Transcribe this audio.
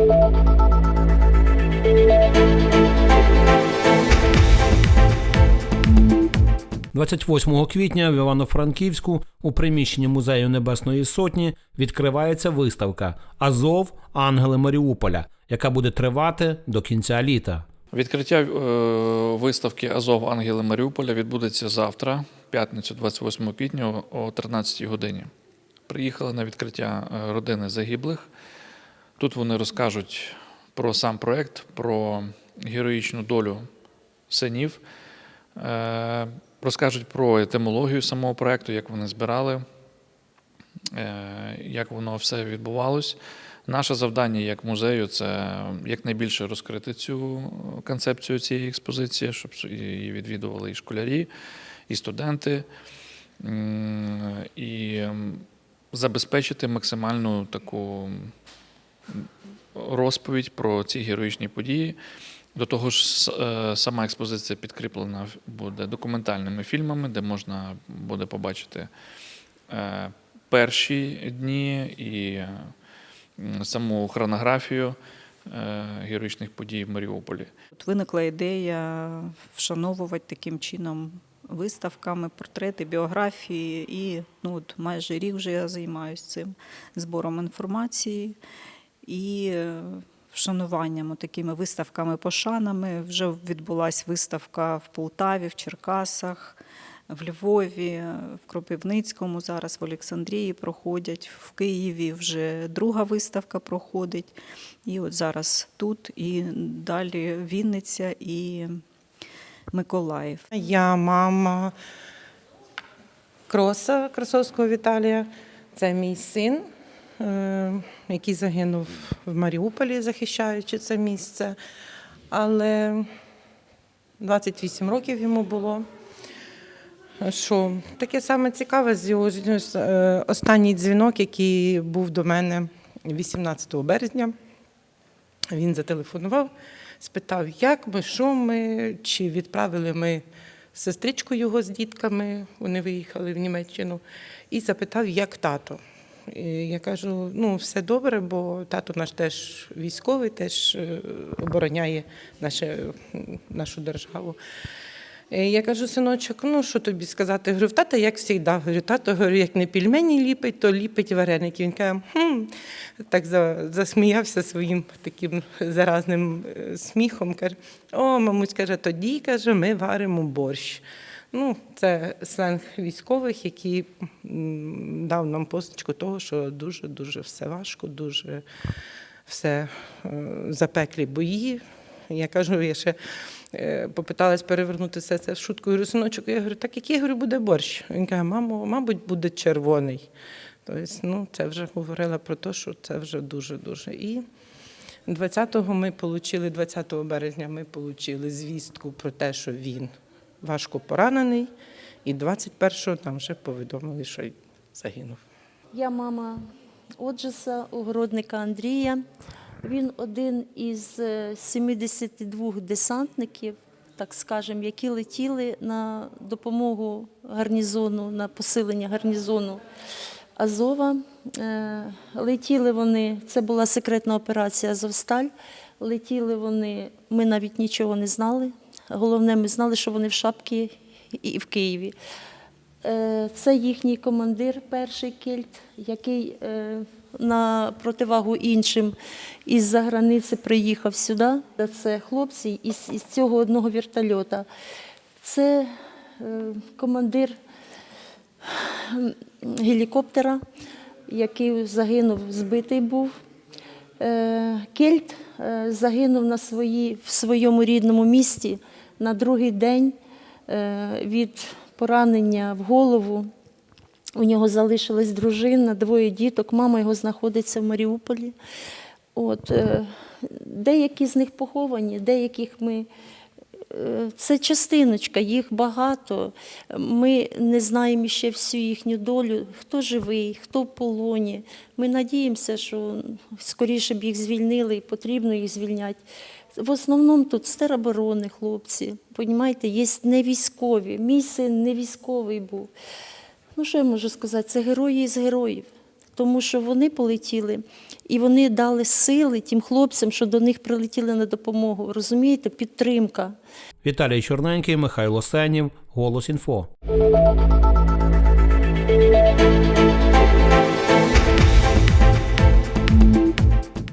– 28 квітня в Івано-Франківську у приміщенні музею Небесної Сотні відкривається виставка Азов Ангели Маріуполя, яка буде тривати до кінця літа. Відкриття е, виставки Азов Ангели Маріуполя відбудеться завтра, п'ятницю, 28 квітня о 13 годині. Приїхали на відкриття е, родини загиблих. Тут вони розкажуть про сам проект, про героїчну долю синів, е, розкажуть про етимологію самого проекту, як вони збирали, е, як воно все відбувалось. Наше завдання як музею це якнайбільше розкрити цю концепцію цієї експозиції, щоб її відвідували і школярі, і студенти, і забезпечити максимальну таку розповідь про ці героїчні події. До того ж, е, сама експозиція підкріплена буде документальними фільмами, де можна буде побачити е, перші дні і саму хронографію е, героїчних подій в Маріуполі. От виникла ідея вшановувати таким чином виставками, портрети, біографії. І ну, от майже рік вже я займаюся цим збором інформації і е, вшануванням, такими виставками, пошанами. Вже відбулася виставка в Полтаві, в Черкасах. В Львові, в Кропивницькому, зараз в Олександрії проходять, в Києві вже друга виставка проходить. І от зараз тут, і далі Вінниця і Миколаїв. Я мама Кроса Красовського Віталія. Це мій син, е, який загинув в Маріуполі, захищаючи це місце. Але 28 років йому було. Що таке саме цікаве з його е, останній дзвінок, який був до мене 18 березня. Він зателефонував, спитав, як ми, що ми, чи відправили ми сестричку його з дітками, вони виїхали в Німеччину, і запитав, як тато. І я кажу, ну, все добре, бо тато наш теж військовий, теж е, обороняє наше, нашу державу. Я кажу, синочок, ну що тобі сказати? Говорю, тата, як завжди. Говорю, тато говорю, як не пельмені ліпить, то ліпить вареники. Він каже, хм, так засміявся своїм таким заразним е, сміхом. Каже, о, мамусь каже, тоді каже, ми варимо борщ. Ну, це сленг військових, який дав нам позначку того, що дуже-дуже все важко, дуже все е, запеклі бої. Я кажу, я ще е, попиталась перевернути все це в шутку. Говорю, синочок, я говорю, так який говорю, буде борщ? Він каже, мамо, мабуть, буде червоний. Тобто, ну, це вже говорила про те, що це вже дуже-дуже. І 20-го ми отримали, 20 березня ми отримали звістку про те, що він важко поранений, і 21-го нам вже повідомили, що загинув. Я мама Оджеса, огородника Андрія. Він один із е, 72 десантників, так скажемо, які летіли на допомогу гарнізону, на посилення гарнізону Азова. Е, Летіли вони, це була секретна операція Азовсталь. Летіли вони, ми навіть нічого не знали. Головне, ми знали, що вони в шапці і в Києві. Е, Це їхній командир, перший кельт, який е, на противагу іншим із-за границі приїхав сюди. Це хлопці із, із цього одного вертольота. Це е, командир гелікоптера, який загинув, збитий був. Е, Кельт е, загинув на свої, в своєму рідному місті на другий день е, від поранення в голову. У нього залишилась дружина, двоє діток. Мама його знаходиться в Маріуполі. От, деякі з них поховані, деяких ми. Е, Це частиночка, їх багато. Ми не знаємо ще всю їхню долю, хто живий, хто в полоні. Ми надіємося, що скоріше б їх звільнили і потрібно їх звільняти. В основному тут з тероборони хлопці. Понімаєте, є не військові. Мій син не військовий був. Ну, що я можу сказати? Це герої із героїв. Тому що вони полетіли і вони дали сили тим хлопцям, що до них прилетіли на допомогу. Розумієте, підтримка. Віталій Чорненький, Михайло Сенів, Голос Інфо.